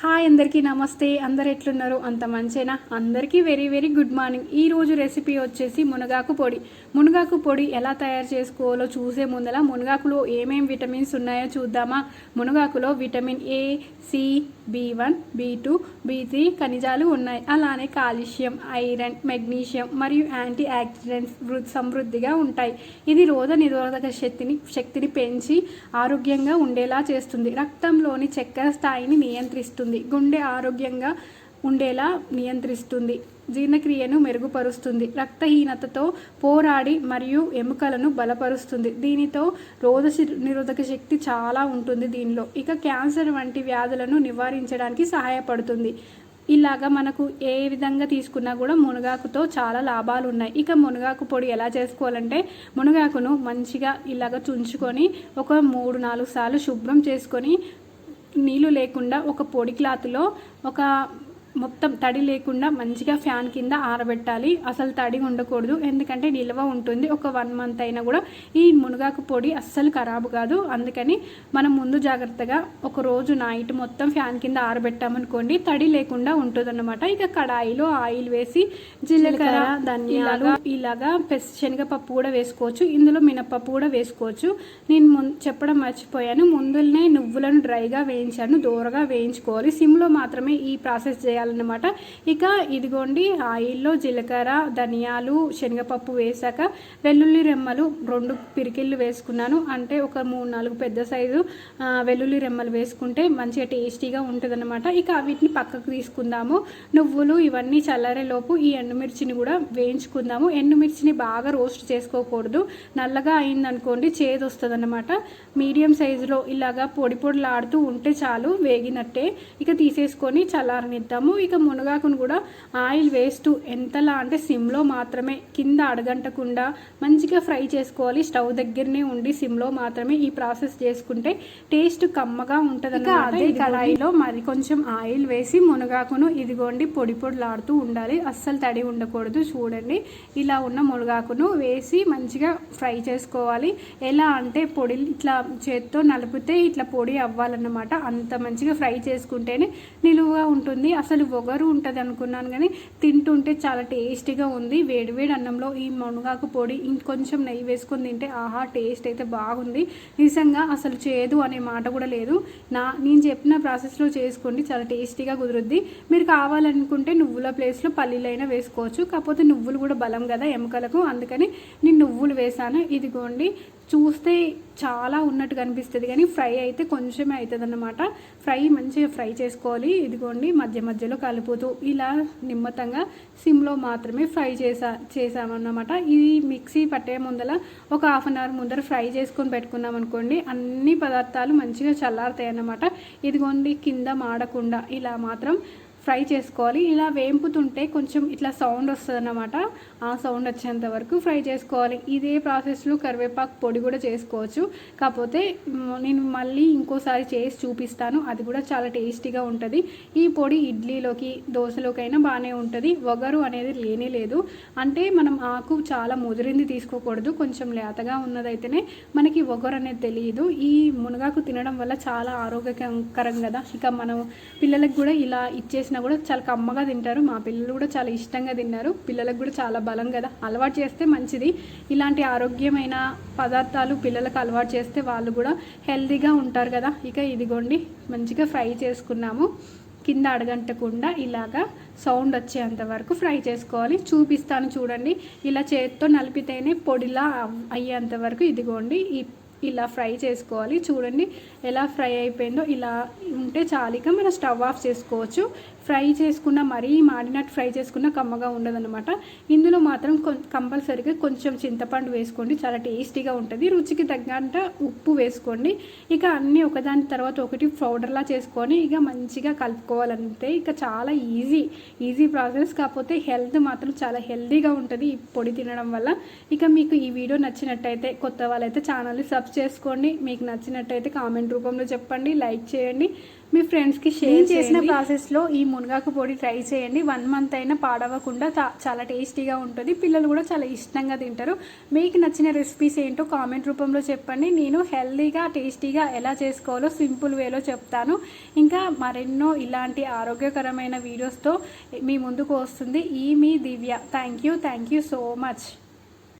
Hi అందరికీ నమస్తే. అందరు ఎట్లున్నారు? అంత మంచేనా? అందరికీ వెరీ వెరీ గుడ్ మార్నింగ్. ఈరోజు రెసిపీ వచ్చేసి మునగాకు పొడి. మునగాకు పొడి ఎలా తయారు చేసుకోవాలో చూసే ముందల మునగాకులో ఏమేం విటమిన్స్ ఉన్నాయో చూద్దామా? మునగాకులో vitamin A C B one B two B three ఖనిజాలు ఉన్నాయి. అలానే కాల్షియం ఐరన్ మెగ్నీషియం మరియు యాంటీ యాక్సిడెంట్స్ సమృద్ధిగా ఉంటాయి. ఇది రోగ నిరోధక శక్తిని శక్తిని పెంచి ఆరోగ్యంగా ఉండేలా చేస్తుంది. రక్తంలోని చక్కెర స్థాయిని నియంత్రిస్తుంది. గుండె ఆరోగ్యంగా ఉండేలా నియంత్రిస్తుంది. జీర్ణక్రియను మెరుగుపరుస్తుంది. రక్తహీనతతో పోరాడి మరియు ఎముకలను బలపరుస్తుంది. దీనితో రోగ నిరోధక శక్తి చాలా ఉంటుంది దీనిలో. ఇక క్యాన్సర్ వంటి వ్యాధులను నివారించడానికి సహాయపడుతుంది. ఇలాగా మనకు ఏ విధంగా తీసుకున్నా కూడా మునగాకుతో చాలా లాభాలు ఉన్నాయి ఇక మునగాకు పొడి ఎలా చేసుకోవాలంటే మునగాకును మంచిగా ఇలాగ చుంచుకొని ఒక మూడు నాలుగు సార్లు శుభ్రం చేసుకొని నీళ్ళు లేకుండా ఒక పొడి క్లాత్లో ఒక మొత్తం తడి లేకుండా మంచిగా ఫ్యాన్ కింద ఆరబెట్టాలి. అసలు తడి ఉండకూడదు. ఎందుకంటే నిల్వ ఉంటుంది. ఒక వన్ మంత్ అయినా కూడా ఈ మునగాకు పొడి అస్సలు ఖరాబు కాదు. అందుకని మనం ముందు జాగ్రత్తగా ఒక రోజు నైట్ మొత్తం ఫ్యాన్ కింద ఆరబెట్టామనుకోండి తడి లేకుండా ఉంటుంది ఇక కడాయిలో ఆయిల్ వేసి జీలకర్ర ధనియాలు. ఇలాగా పెస్ శనగపప్పు కూడా వేసుకోవచ్చు. ఇందులో మినపప్పు కూడా వేసుకోవచ్చు. నేను చెప్పడం మర్చిపోయాను. ముందులనే నువ్వులను డ్రైగా వేయించాను. దూరగా వేయించుకోవాలి. సిమ్లో మాత్రమే ఈ ప్రాసెస్ చేయాలన్నమాట ఇక ఇదిగోండి ఆయిల్లో జీలకర్ర ధనియాలు శనగపప్పు వేసాక వెల్లుల్లి రెమ్మలు రెండు పిరికిళ్ళు వేసుకున్నాను. అంటే ఒక మూడు నాలుగు పెద్ద సైజు వెల్లుల్లి రెమ్మలు వేసుకుంటే మంచిగా టేస్టీగా ఉంటుందన్నమాట. ఇక వీటిని పక్కకు తీసుకుందాము. నువ్వులు ఇవన్నీ చల్లారేలోపు ఈ ఎండుమిర్చిని కూడా వేయించుకుందాము. ఎండుమిర్చిని బాగా రోస్ట్ చేసుకోకూడదు. నల్లగా అయిందనుకోండి చేదు వస్తుంది అనమాట మీడియం సైజులో ఇలాగా పొడి పొడిలాడుతూ ఉంటే చాలు వేగినట్టే. ఇక తీసేసుకొని చల్లారనిద్దాము. ఇక మునగాకును కూడా ఆయిల్ వేస్తూ ఎంతలా అంటే సిమ్లో మాత్రమే కింద అడగంటకుండా మంచిగా ఫ్రై చేసుకోవాలి. స్టవ్ దగ్గరనే ఉండి సిమ్లో మాత్రమే ఈ ప్రాసెస్ చేసుకుంటే టేస్ట్ కమ్మగా ఉంటుంది అదే కడాయిలో మరి కొంచెం ఆయిల్ వేసి మునగాకును ఇదిగోండి పొడి పొడిలాడుతూ ఉండాలి. అస్సలు తడి ఉండకూడదు. చూడండి ఇలా ఉన్న మునగాకును వేసి మంచిగా ఫ్రై చేసుకోవాలి. ఎలా అంటే పొడి ఇట్లా చేత్తో నలిపితే ఇట్లా పొడి అవ్వాలన్నమాట. అంత మంచిగా ఫ్రై చేసుకుంటేనే నిలువుగా ఉంటుంది. అసలు ఒగరు ఉంటుంది అనుకున్నాను కానీ తింటుంటే చాలా టేస్టీగా ఉంది. వేడివేడి అన్నంలో ఈ మునగాకు పొడి ఇంకొంచెం నెయ్యి వేసుకొని తింటే ఆహా టేస్ట్ అయితే బాగుంది. నిజంగా అసలు చేదు అనే మాట కూడా లేదు. నా నేను చెప్పిన ప్రాసెస్లో చేసుకోండి చాలా టేస్టీగా కుదురుద్ది. మీరు కావాలనుకుంటే నువ్వుల ప్లేస్లో పల్లీలైనా వేసుకోవచ్చు. కాకపోతే నువ్వులు కూడా బలం కదా ఎముకలకు. అందుకని నేను నువ్వులు వేసాను. ఇదిగోండి చూస్తే చాలా ఉన్నట్టు కనిపిస్తుంది కానీ ఫ్రై అయితే కొంచెమే అవుతుంది అన్నమాట ఫ్రై మంచిగా ఫ్రై చేసుకోవాలి. ఇదిగోండి మధ్య మధ్యలో కలుపుతూ ఇలా నిమ్మతంగా సిమ్లో మాత్రమే ఫ్రై చేసా చేసామన్నమాట. ఇది మిక్సీ పట్టే ముందల ఒక హాఫ్ అన్ అవర్ ముందర ఫ్రై చేసుకొని పెట్టుకున్నాం అనుకోండి అన్ని పదార్థాలు మంచిగా చల్లారుతాయి అన్నమాట ఇదిగోండి కింద మాడకుండా ఇలా మాత్రం ఫ్రై చేసుకోవాలి. ఇలా వేంపుతుంటే కొంచెం ఇట్లా సౌండ్ వస్తుంది అన్నమాట ఆ సౌండ్ వచ్చేంత వరకు ఫ్రై చేసుకోవాలి. ఇదే ప్రాసెస్లో కరివేపాకు పొడి కూడా చేసుకోవచ్చు. కాకపోతే నేను మళ్ళీ ఇంకోసారి చేసి చూపిస్తాను. అది కూడా చాలా టేస్టీగా ఉంటుంది. ఈ పొడి ఇడ్లీలోకి దోశలోకైనా బాగానే ఉంటుంది. వగరు అనేది లేనే లేదు. అంటే మనం ఆకు చాలా ముదిరింది తీసుకోకూడదు. కొంచెం లేతగా ఉన్నదైతేనే మనకి వగరు అనేది తెలియదు. ఈ మునగాకు తినడం వల్ల చాలా ఆరోగ్యకరం కదా. ఇక మనం పిల్లలకు కూడా ఇలా ఇచ్చేసిన కూడా చాలా కమ్మగా తింటారు. మా పిల్లలు కూడా చాలా ఇష్టంగా తిన్నారు. పిల్లలకు కూడా చాలా బలం కదా. అలవాటు చేస్తే మంచిది. ఇలాంటి ఆరోగ్యమైన పదార్థాలు పిల్లలకు అలవాటు చేస్తే వాళ్ళు కూడా హెల్తీగా ఉంటారు కదా. ఇక ఇదిగోండి మంచిగా ఫ్రై చేసుకున్నాము. కింద అడగంటకుండా ఇలాగా సౌండ్ వచ్చేంత వరకు ఫ్రై చేసుకోవాలి. చూపిస్తాను చూడండి. ఇలా చేత్తో నలిపితేనే పొడిలా అయ్యేంత వరకు ఇదిగోండి ఈ ఇలా ఫ్రై చేసుకోవాలి. చూడండి ఎలా ఫ్రై అయిపోయిందో. ఇలా ఉంటే చాలిక మనం స్టవ్ ఆఫ్ చేసుకోవచ్చు. ఫ్రై చేసుకున్న మరీ మాడినట్టు ఫ్రై చేసుకున్న కమ్మగా ఉండదన్నమాట. ఇందులో మాత్రం కంపల్సరీగా కొంచెం చింతపండు వేసుకోండి. చాలా టేస్టీగా ఉంటుంది. రుచికి తగ్గంత ఉప్పు వేసుకోండి. ఇక అన్నీ ఒకదాని తర్వాత ఒకటి పౌడర్లా చేసుకొని ఇక మంచిగా కలుపుకోవాలంటే ఇక చాలా ఈజీ ఈజీ ప్రాసెస్. కాకపోతే హెల్త్ మాత్రం చాలా హెల్తీగా ఉంటుంది ఈ పొడి తినడం వల్ల. ఇక మీకు ఈ వీడియో నచ్చినట్టయితే కొత్త వాళ్ళైతే ఛానల్ని సబ్ చేసుకోండి. మీకు నచ్చినట్టయితే కామెంట్ రూపంలో చెప్పండి. లైక్ చేయండి. మీ ఫ్రెండ్స్కి షేర్ చేసిన ప్రాసెస్లో ఈ మునగాకు పొడి ట్రై చేయండి. వన్ మంత్ అయినా పాడవకుండా చాలా టేస్టీగా ఉంటుంది. పిల్లలు కూడా చాలా ఇష్టంగా తింటారు. మీకు నచ్చిన రెసిపీస్ ఏంటో కామెంట్ రూపంలో చెప్పండి. నేను హెల్తీగా టేస్టీగా ఎలా చేసుకోవాలో సింపుల్ వేలో చెప్తాను. ఇంకా మరెన్నో ఇలాంటి ఆరోగ్యకరమైన వీడియోస్తో మీ ముందుకు వస్తుంది ఈ మీ Divya. Thank you. Thank you so much.